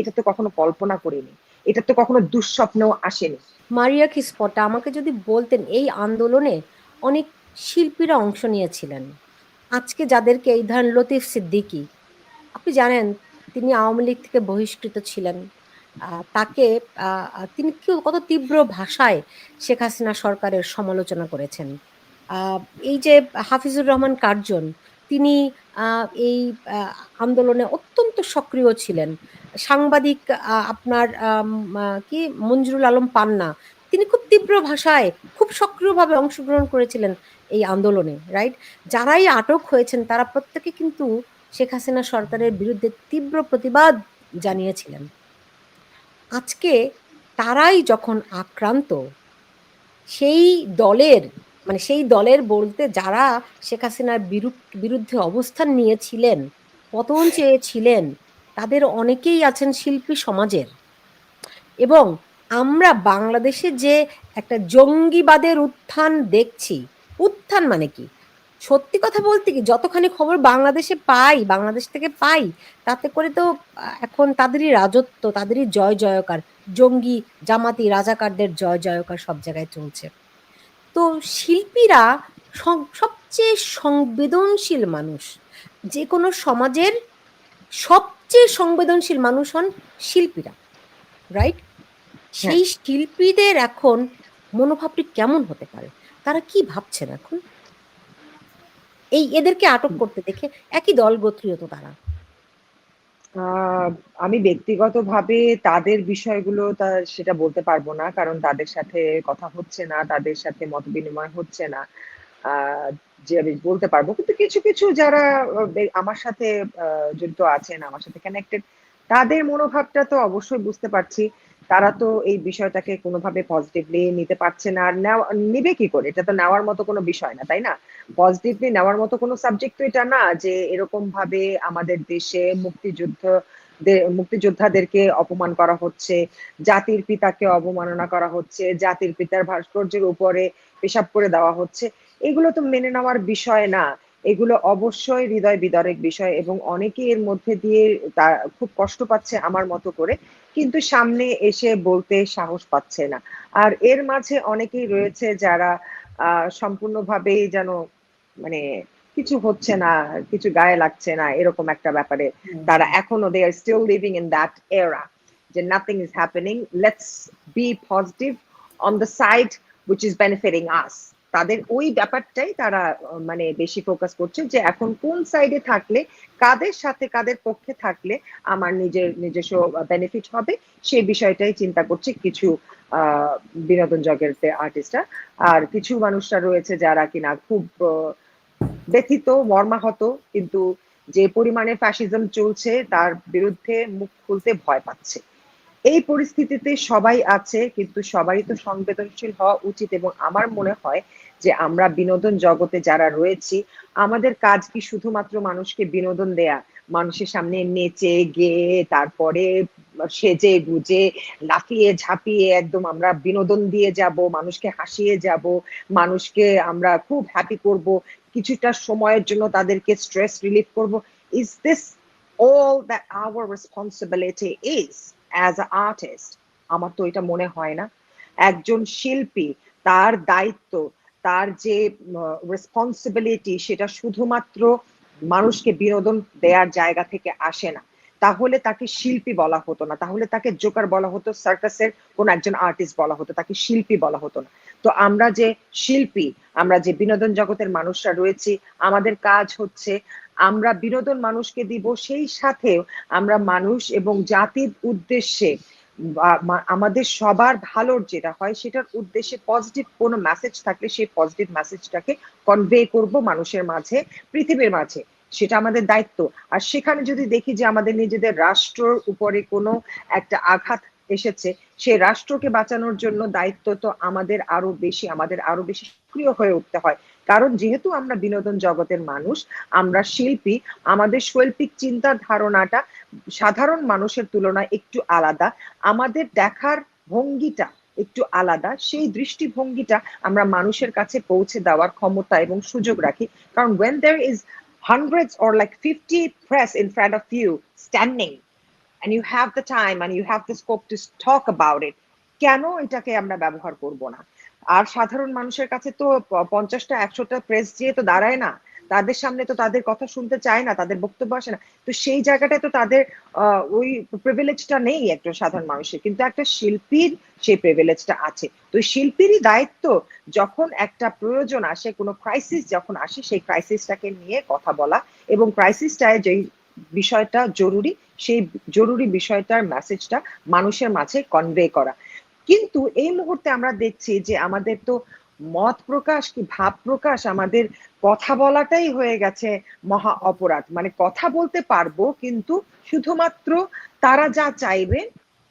এটা তো কখনো কল্পনা করিনি। এটা তো কখনো দুঃস্বপ্নেও আসেনি। মারিয়া খিসপটা আমাকে যদি বলতেন এই আন্দোলনে অনেক শিল্পীরা অংশ নিয়েছিলেন। আজকে যাদেরকে এই ধরেন লতিফ সিদ্দিকী, আপনি জানেন তিনি আওয়ামী লীগ থেকে বহিষ্কৃত ছিলেন। তাকে তিনি কেউ কত তীব্র ভাষায় শেখ হাসিনা সরকারের সমালোচনা করেছেন। এই যে হাফিজুর রহমান কার্জন তিনি এই আন্দোলনে অত্যন্ত সক্রিয় ছিলেন। সাংবাদিক আপনার কি, মঞ্জুরুল আলম পান্না, তিনি খুব তীব্র ভাষায় খুব সক্রিয়ভাবে অংশগ্রহণ করেছিলেন এই আন্দোলনে রাইট যারাই আটক হয়েছেন, তারা প্রত্যেকে কিন্তু শেখ হাসিনা সরকারের বিরুদ্ধে তীব্র প্রতিবাদ জানিয়েছিলেন। আজকে তারাই যখন আক্রান্ত, সেই দলের মানে সেই দলের বলতে যারা শেখ হাসিনার বিরুদ্ধে অবস্থান নিয়েছিলেন, পতন চেয়েছিলেন, তাদের অনেকেই আছেন শিল্পী সমাজের। এবং আমরা বাংলাদেশে যে একটা জঙ্গিবাদের উত্থান দেখছি, উত্থান মানে কি? সত্যি কথা বলতে কি, যতখানি খবর বাংলাদেশে পাই, বাংলাদেশ থেকে পাই, তাতে করে তো এখন তাদেরই রাজত্ব, তাদেরই জয় জয়কার, জঙ্গি জামাতি, রাজাকারদের জয় জয়কার সব জায়গায় চলছে। তো শিল্পীরা সবচেয়ে সংবেদনশীল মানুষ। যে কোনো সমাজের সবচেয়ে সংবেদনশীল মানুষ হন শিল্পীরা রাইট সেই শিল্পীদের এখন মনোভাবটি কেমন হতে পারে? তারা কি ভাবছেন এখন? এই এদেরকে আটক করতে দেখে একই দল গোত্রীয় তো তারা। আমি ব্যক্তিগতভাবে তাদের বিষয়গুলো তা সেটা বলতে পারব না, কারণ তাদের সাথে কথা হচ্ছে না, তাদের সাথে মত বিনিময় হচ্ছে না। যে আমি বলতে পারব, কিন্তু কিছু কিছু যারা আমার সাথে জড়িত আছেন, আমার সাথে কানেক্টেড তাদের মনোভাবটা তো অবশ্যই বুঝতে পারছি। তারা তো এই বিষয়টাকে কোনোভাবে পজিটিভলি নিতে পারছে না। আর নিবে কি করে? এটা তো নেওয়ার মতো কোনো বিষয় না, তাই না? পজিটিভলি নেওয়ার মতো কোনো সাবজেক্ট তো এটা না যে এরকম ভাবে আমাদের দেশে মুক্তিযুদ্ধ মুক্তিযোদ্ধাদেরকে অপমান করা হচ্ছে, জাতির পিতাকে অবমাননা করা হচ্ছে, জাতির পিতার ভাস্কর্যের উপরে পেশাব করে দেওয়া হচ্ছে। এগুলো তো মেনে নেওয়ার বিষয় না। এগুলো অবশ্যই হৃদয় বিদারক বিষয় এবং অনেকে এর মধ্যে দিয়ে তা খুব কষ্ট পাচ্ছে আমার মতো করে কিন্তু সামনে এসে বলতে সাহস পাচ্ছে না। আর এর মাঝে অনেকেই রয়েছে যারা সম্পূর্ণভাবেই যেন মানে কিছু হচ্ছে না কিছু গায়ে লাগছে না এরকম একটা ব্যাপারে তারা এখনও they are still living in that এরা যে nothing is happening let's be positive on the side which is benefiting us তাদের ওই ব্যাপারটাই তারা মানে বেশি ফোকাস করছে যে এখন কোন সাইডে থাকলে, কাদের সাথে কাদের পক্ষে থাকলে আমার নিজের নিজস্ব বেনিফিট হবে সেই বিষয়টাই চিন্তা করছে কিছু বিনোদন জগতের আর্টিস্টরা আর কিছু মানুষরা রয়েছে যারা কিনা খুব ব্যথিত, মর্মাহত, কিন্তু যে পরিমাণে ফ্যাসিজম চলছে তার বিরুদ্ধে মুখ খুলতে ভয় পাচ্ছে। এই পরিস্থিতিতে সবাই আছে, কিন্তু সবারই তো সংবেদনশীল হওয়া উচিত এবং আমার মনে হয় যে আমরা বিনোদন জগতে যারা রয়েছি, আমাদের কাজ কি শুধুমাত্র মানুষকে বিনোদন দেয়া? মানুষের সামনে নেচে, গেয়ে, তারপরে সেজে, গুজে, লাফিয়ে, ঝাঁপিয়ে একদম আমরা বিনোদন দিয়ে যাব, মানুষকে হাসিয়ে যাব, মানুষকে আমরা খুব হ্যাপি করব, কিছুটা সময়ের জন্য তাদেরকে স্ট্রেস রিলিফ করব। Is this all that our responsibility is as a artist আমার তো এটা মনে হয় না। একজন শিল্পী, তার দায়িত্ব তার যে রেসপন্সিবিলিটি সেটা শুধুমাত্র মানুষকে বিনোদন দেওয়ার জায়গা থেকে আসে না। তাহলে তাকে শিল্পী বলা হতো না। তাহলে তাকে জোকার বলা হতো সার্কাসের কোন একজন আর্টিস্ট বলা হতো, তাকে শিল্পী বলা হতো না। তো আমরা যে শিল্পী, আমরা যে বিনোদন জগতের মানুষরা রয়েছি, আমাদের কাজ হচ্ছে আমরা বিনোদন মানুষকে দিব, সেই সাথেও আমরা মানুষ এবং জাতির উদ্দেশ্যে আমাদের সবার ভালোর যেটা হয়, সেটার উদ্দেশ্যে পজিটিভ কোনো মেসেজ থাকলে সেই পজিটিভ মেসেজটাকে কনভে করব মানুষের মাঝে, পৃথিবীর মাঝে। সেটা আমাদের দায়িত্ব। আর সেখানে যদি দেখি যে আমাদের নিজেদের রাষ্ট্রর উপরে কোনো একটা আঘাত এসেছে সে রাষ্ট্রকে বাঁচানোর জন্য দায়িত্ব তো আমাদের আরও বেশি, আমাদের আরও বেশি সক্রিয় হয়ে উঠতে হয়। কারণ যেহেতু আমরা বিনোদন জগতের মানুষ, আমরা শিল্পী, আমাদের শৈল্পিক চিন্তার ধারণাটা সাধারণ মানুষের তুলনায় একটু আলাদা, আমাদের দেখার ভঙ্গিটা একটু আলাদা, সেই দৃষ্টিভঙ্গিটা আমরা মানুষের কাছে পৌঁছে দেওয়ার ক্ষমতা এবং সুযোগ রাখি। কারণ when there is hundreds or like 50 press in front of you standing and you have the time and you have the scope to talk about it, কেন এটাকে আমরা ব্যবহার করব না? আর সাধারণ মানুষের কাছে তো পঞ্চাশটা, একশোটা প্রেস দিয়ে তো দাঁড়ায় না, তাদের সামনে তো তাদের কথা শুনতে চায় না, তাদের বক্তব্য আসে না। তো সেই জায়গাটায় তো তাদের ওই প্রিভিলেজটা নেই একটা সাধারণ মানুষের। কিন্তু একটা শিল্পীর সেই প্রিভিলেজটা আছে। তো শিল্পীরই দায়িত্ব যখন একটা প্রয়োজন আসে, কোনো ক্রাইসিস যখন আসে, সেই ক্রাইসিসটাকে নিয়ে কথা বলা এবং ক্রাইসিসটায় যেই বিষয়টা জরুরি, সেই জরুরি বিষয়টার মেসেজটা মানুষের মাঝে কনভে করা। কিন্তু এই মুহূর্তে আমরা দেখছি যে আমাদের তো মত প্রকাশ কি ভাব প্রকাশ আমাদের কথা বলাটাই হয়ে গেছে মহা অপরাধ। মানে কথা বলতে পারব, কিন্তু শুধুমাত্র তারা যা চাইবে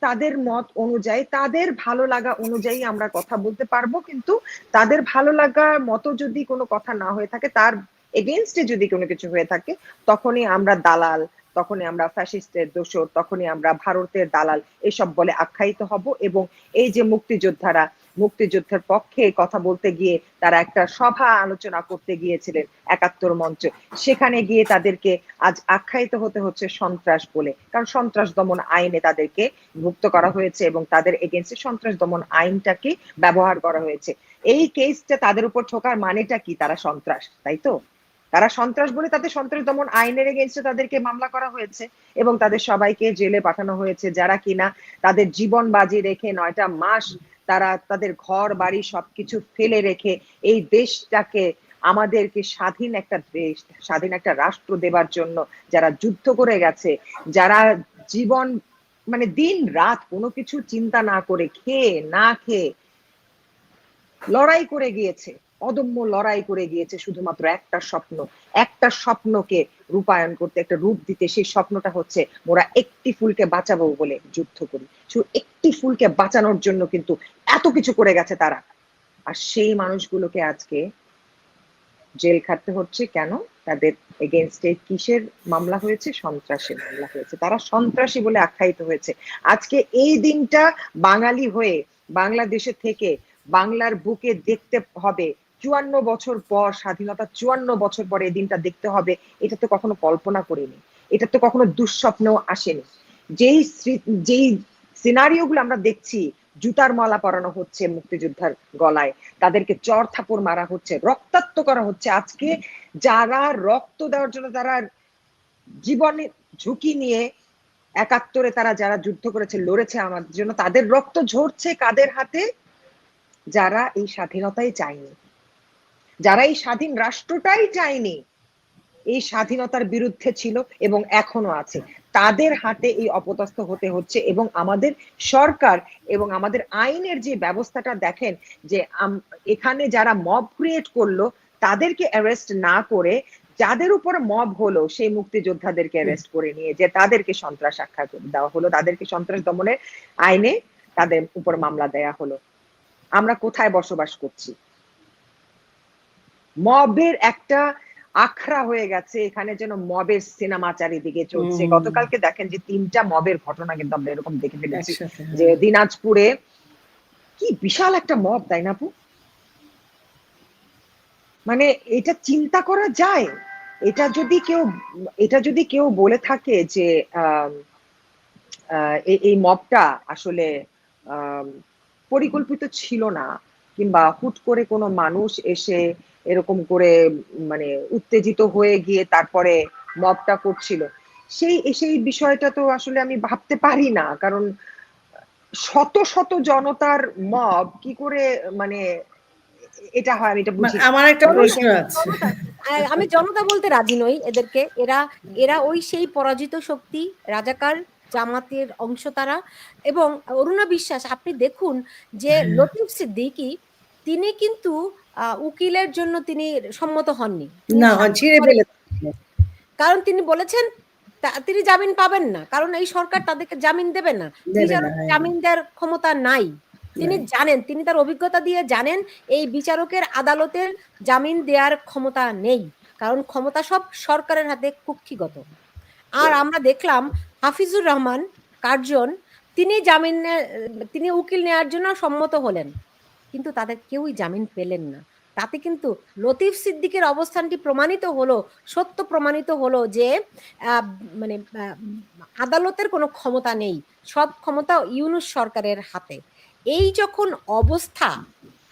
তাদের মত অনুযায়ী, তাদের ভালো লাগা অনুযায়ী আমরা কথা বলতে পারব, কিন্তু তাদের ভালো লাগার মতো যদি কোনো কথা না হয়ে থাকে, তার এগেনস্টে যদি কোনো কিছু হয়ে থাকে, তখনই আমরা দালাল তখনই আমরা ফ্যাসিস্টের দোষর, তখনই আমরা ভারতের দালাল, এসব বলে আখ্যায়িত হব এবং এই যে মুক্তিযোদ্ধারা, মুক্তিযুদ্ধের পক্ষে কথা বলতে গিয়ে তারা একটা সভা আলোচনা করতে গিয়েছিলেন একাত্তর মঞ্চ। সেখানে গিয়ে তাদেরকে আজ আখ্যায়িত হতে হচ্ছে সন্ত্রাস বলে। কারণ সন্ত্রাস দমন আইনে তাদেরকে মুক্ত করা হয়েছে এবং তাদের এগেনস্টে সন্ত্রাস দমন আইনটাকে ব্যবহার করা হয়েছে। এই কেসটা তাদের উপর ঠোকার মানেটা কি? তারা সন্ত্রাস, তাই তো? তারা সন্ত্রাস বলে তাদের সন্ত্রাস দমন আইনের এগেনস্টে তাদেরকে মামলা করা হয়েছে এবং তাদের সবাইকে জেলে পাঠানো হয়েছে। যারা কিনা তাদের জীবন বাজি রেখে নয়টা মাস তারা তাদের ঘর, বাড়ি সবকিছু ফেলে রেখে এই দেশটাকে আমাদেরকে স্বাধীন একটা দেশ, স্বাধীন একটা রাষ্ট্র দেবার জন্য যারা যুদ্ধ করে গেছে, যারা জীবন মানে দিন রাত কোনো কিছু চিন্তা না করে খেয়ে, না খেয়ে লড়াই করে গিয়েছে অদম্য লড়াই করে গিয়েছে শুধুমাত্র একটা স্বপ্ন। একটা স্বপ্নকে রূপায়ণ করতে, একটা রূপ দিতে সেই স্বপ্নটা হচ্ছে, মোরা একটি ফুলকে বাঁচাবো বলে যুদ্ধ করি। শুধু একটি ফুলকে বাঁচানোর জন্য কিন্তু এত কিছু করে গেছে তারা। আর সেই মানুষগুলোকে আজকে জেল খাটতে হচ্ছে কেন? তাদের এগেনস্টে কিসের মামলা হয়েছে? সন্ত্রাসের মামলা হয়েছে। তারা সন্ত্রাসী বলে আখ্যায়িত হয়েছে। আজকে এই দিনটা বাঙালি হয়ে বাংলাদেশে থেকে বাংলার বুকে দেখতে হবে চুয়ান্ন বছর পর, স্বাধীনতা চুয়ান্ন বছর পরে দিনটা দেখতে হবে, এটা তো কখনো কল্পনা করিনি। এটা তো কখনো দুঃস্বপ্নেও আসেনি। যেই যেই সিনারিও গুলো আমরা দেখছি, জুতার মালা পরানো হচ্ছে মুক্তিযোদ্ধার গলায়, তাদেরকে চর থাপড় মারা হচ্ছে, রক্তাক্ত করা হচ্ছে। আজকে যারা রক্ত দেওয়ার জন্য তারা জীবনে ঝুঁকি নিয়ে একাত্তরে তারা যারা যুদ্ধ করেছে, লড়েছে আমাদের জন্য, তাদের রক্ত ঝরছে কাদের হাতে? যারা এই স্বাধীনতাই চায়নি। যারা এই স্বাধীন রাষ্ট্রটাই চায়নি, এই স্বাধীনতার বিরুদ্ধে ছিল এবং এখনও আছে। তাদের হাতে এই অপদস্থ হতে হচ্ছে এবং আমাদের সরকার এবং আমাদের আইনের যে ব্যবস্থাটা দেখেন যে এখানে যারা মব ক্রিয়েট করল, তাদেরকে অ্যারেস্ট না করে যাদের উপর মব হলো, সেই মুক্তিযোদ্ধাদেরকে অ্যারেস্ট করে নিয়ে যে তাদেরকে সন্ত্রাস আখ্যা দেওয়া হলো, তাদেরকে সন্ত্রাস দমনের আইনে তাদের উপর মামলা দেয়া হলো। আমরা কোথায় বসবাস করছি? মবের একটা আখড়া হয়ে গেছে এখানে যেন মবের সিনেমা চারিদিকে চলছে। গতকালকে দেখেন যে তিনটা মবের ঘটনা কিন্তু আমরা এরকম দেখে ফেলেছি। হ্যাঁ। যে দিনাজপুরে কি বিশাল একটা মব তাই না আপু? মানে এটা চিন্তা করা যায়। এটা যদি কেউ এটা যদি কেউ বলে থাকে যে এই- মবটা আসলে পরিকল্পিত ছিল না কিংবা হুট করে কোনো মানুষ এসে এরকম করে মানে উত্তেজিত হয়ে গিয়ে তারপরে মবটা করছিল। সেই সেই বিষয়টা তো আসলে আমি ভাবতে পারি না। কারণ শত শত জনতার মব কি করে মানে এটা হয় আমি এটা বুঝি আমার একটা প্রশ্ন আছে। আমি জনতা বলতে রাজি নই এদেরকে। এরা এরা ওই সেই পরাজিত শক্তি রাজাকার জামাতের অংশ তারা। এবং অরুণা বিশ্বাস আপনি দেখুন যে হ্যাঁ। লতিফ সিদ্দিকী তিনি কিন্তু উকিলের জন্য তিনি সম্মত হননি। না কারণ তিনি বলেছেন তিনি জামিন পাবেন না। কারণ এই সরকার তাদেরকে জামিন দেবে না। হ্যাঁ। জামিন দেওয়ার ক্ষমতা নাই। তিনি জানেন তিনি তার অভিজ্ঞতা দিয়ে জানেন এই বিচারকের আদালতের জামিন দেওয়ার ক্ষমতা নেই। কারণ ক্ষমতা সব সরকারের হাতে কুক্ষিগত। আর আমরা দেখলাম হাফিজুর রহমান, কার্জন, তিনি জামিন তিনি উকিল নেওয়ার জন্য সম্মত হলেন। কিন্তু তাদের কেউই জামিন পেলেন না। তাতে কিন্তু লতিফ সিদ্দিকের অবস্থানটি প্রমাণিত হলো, সত্য প্রমাণিত হলো যে মানে আদালতের কোনো ক্ষমতা নেই সব ক্ষমতা ইউনুস সরকারের হাতে। এই যখন অবস্থা,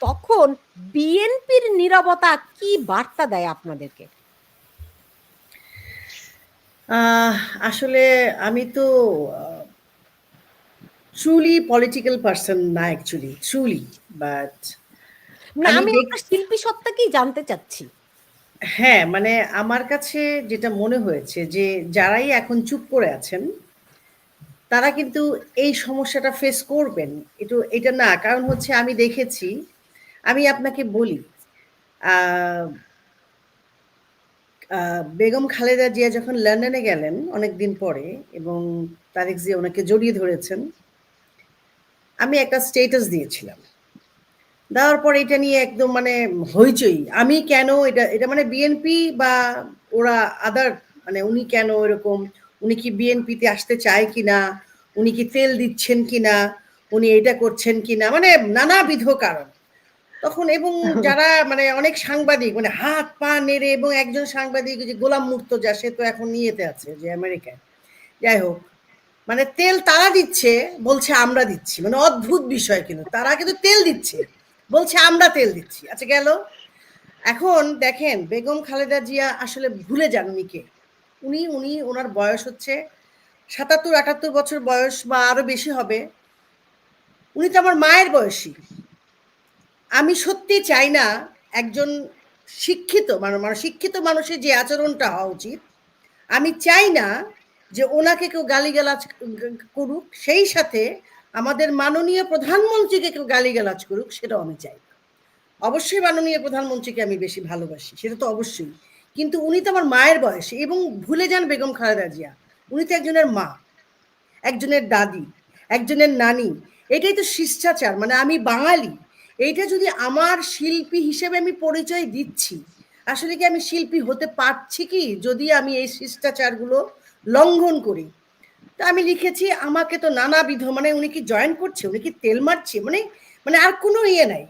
তখন বিএনপির নীরবতা কি বার্তা দেয় আপনাদেরকে? আসলে আমি তো ট্রুলি পলিটিক্যাল পার্সন না অ্যাকচুয়ালি ট্রুলি বাট না আমি শিল্পী সত্তাকেই জানতে চাচ্ছি। হ্যাঁ মানে আমার কাছে যেটা মনে হয়েছে যে যারাই এখন চুপ করে আছেন তারা কিন্তু এই সমস্যাটা ফেস করবেন। একটু এটা না কারণ হচ্ছে আমি দেখেছি আমি আপনাকে বলি বেগম খালেদা জিয়া যখন লন্ডনে গেলেন অনেক দিন পরে এবং তারেক জিয়া ওনাকে জড়িয়ে ধরেছেন, আমি একটা স্টেটাস দিয়েছিলাম। দেওয়ার পর এটা নিয়ে একদম মানে হইচই। আমি কেন এটা এটা মানে বিএনপি বা ওরা আদার মানে উনি কেন এরকম, উনি কি বিএনপিতে আসতে চায় কি না উনি কি তেল দিচ্ছেন কি না উনি এটা করছেন কি না মানে নানাবিধ কারণ। তখন এবং যারা মানে অনেক সাংবাদিক মানে হাত পা নেড়ে এবং একজন সাংবাদিক যে গোলাম মুর্তজা, সে তো এখন নিয়েতে আছে যে আমেরিকায়। যাই হোক মানে তেল তারা দিচ্ছে, বলছে আমরা দিচ্ছি। মানে অদ্ভুত বিষয় কিন্তু, তারা কিন্তু তেল দিচ্ছে। বলছে আমরা তেল দিচ্ছি। আচ্ছা গেল। এখন দেখেন, বেগম খালেদা জিয়া আসলে ভুলে যান উনি কে? উনি উনি, ওনার বয়স হচ্ছে সাতাত্তর আটাত্তর বছর বয়স বা আরও বেশি হবে। উনি তো আমার মায়ের বয়সী। আমি সত্যি চাই না একজন শিক্ষিত মানে মানে শিক্ষিত মানুষের যে আচরণটা হওয়া উচিত। আমি চাই না যে ওনাকে কেউ গালিগালাজ করুক, সেই সাথে আমাদের মাননীয় প্রধানমন্ত্রীকে কেউ গালিগালাজ করুক, সেটাও আমি চাই অবশ্যই মাননীয় প্রধানমন্ত্রীকে আমি বেশি ভালোবাসি, সেটা তো অবশ্যই। কিন্তু উনি তো আমার মায়ের বয়সী এবং ভুলে যান বেগম খালেদা জিয়া। উনি তো একজনের মা, একজনের দাদি, একজনের নানি। এটাই তো শিষ্টাচার মানে আমি বাঙালি। এইটা যদি আমার শিল্পী হিসেবে আমি পরিচয় দিচ্ছি, আসলে কি আমি শিল্পী হতে পারছি কি? যদি আমি এই শিষ্টাচারগুলো লঙ্ঘন করি, তা আমি লিখেছি, আমাকে তো নানাবিধ মানে উনি কি জয়েন করছে, উনি কি তেল মারছে? মানে মানে আর কোনো ইয়ে নাই।